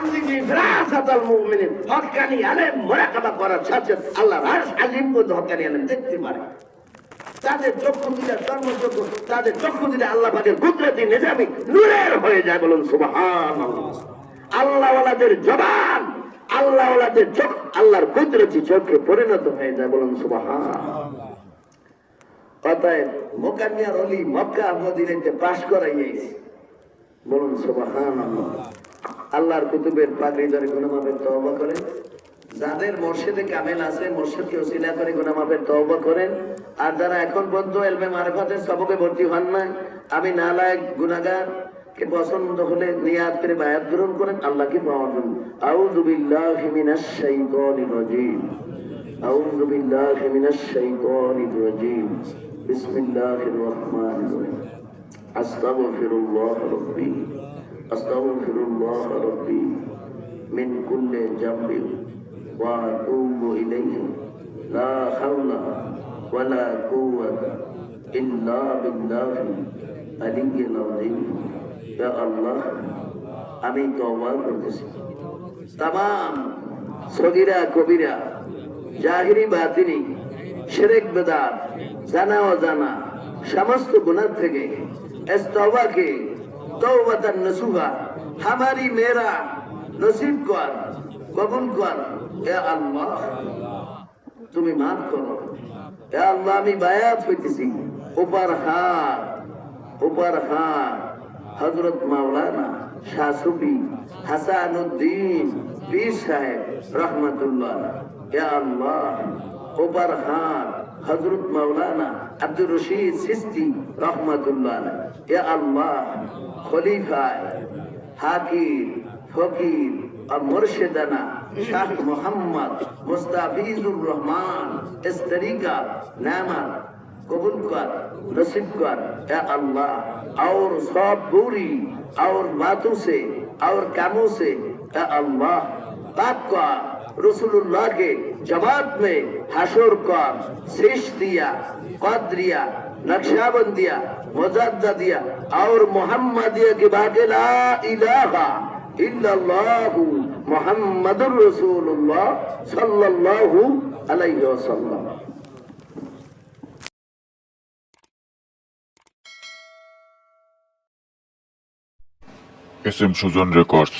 আনজিবি ফিরাসাতাল মুমিনিন হক্কানি আলেম মুরাকাবা করার সাথে আল্লাহর আরশ আজিম কো হক্কানি আলেম দেখতে পারে। তাদের চক্ষু দিলে জন্মচক্ষু তাদের চক্ষু দিলে আল্লাহ পাকের কুদরতি নিজামি নূরের যায় বলুন সুবহানাল্লাহ। আল্লাহওয়ালাদের জবান, আল্লাহওয়ালাদের চোখ, আল্লাহর কুদরতি চোখে পরিণত হয়ে যায় বলুন সুবহানাল্লাহ। অতএব মোকামিয়ার অলি মক্কা মদিনাতে পাশ করাইয়াছে বলুন সুবহানাল্লাহ। আল্লাহর কুতুবের পাগড়ি ধরে গুণমাপের তওবা করেন। যাদের মসজিদে কামেল আছে, মসজিদকে ওসিলা করে গুণমাপের তওবা করেন। আর যারা এখন পর্যন্ত এলমে মারফাতের সবকে ভর্তি হন না আমি নালায়ক গুনাহগার, কে পছন্দ হলে নিয়াত করে বায়াত গ্রহণ করেন, আল্লাহকে পাওয়ার জন্য আউযু বিল্লাহি মিনাশ শাইতানির রাজিম। আউযু বিল্লাহি মিনাশ শাইতানির রাজিম। أستغفر الله ربي من كل جنب وأتوب إليه لا حول ولا قوة إلا بالله العلي العظيم يا الله আমি তওবা করতেছি তাম সগিরা কবিরা জাহিরি বাতিনি সেরেক বেদাত জানা অজানা সমস্ত গুণার থেকে এস তওবাকে তওবাতান নসুহা হামারি মেরা নসিব কর, কবুল কর, হে আল্লাহ। তুমি মাফ করো। হে আল্লাহ, আমি বায়াত হইতেছি। ওপার হা ওপার হা হজরত মাওলানা শাসুবি হাসানুদ্দিন পীর সাহেব, রহমতুল্লাহ। হে আল্লাহ। উপর হাত হজরত মাওলানা আব্দুর রশিদ সিস্তি রহমতুল্লাহ এ আল্লাহ খলিফায় হাকির ফকির और मुर्शिदाना शाह मोहम्मद मुस्ताफिजुर रहमान इस तरीका नामत कबूल कर नसीब कर या अल्लाह और सब बुरी और बातों से और कामों से या अल्लाह पाप कर রসুল্লাহকে জবাব মে হাসর কর সৃষ্টিয়া কদ্রিয়া নকশাবন্দিয়া মজাদ্দাদিয়া আর মোহাম্মদিয়া কি বাকে লা ইলাহা ইল্লাল্লাহু মুহাম্মাদুর রাসূলুল্লাহ সাল্লাল্লাহু আলাইহি ওয়াসাল্লাম। SM Susan Records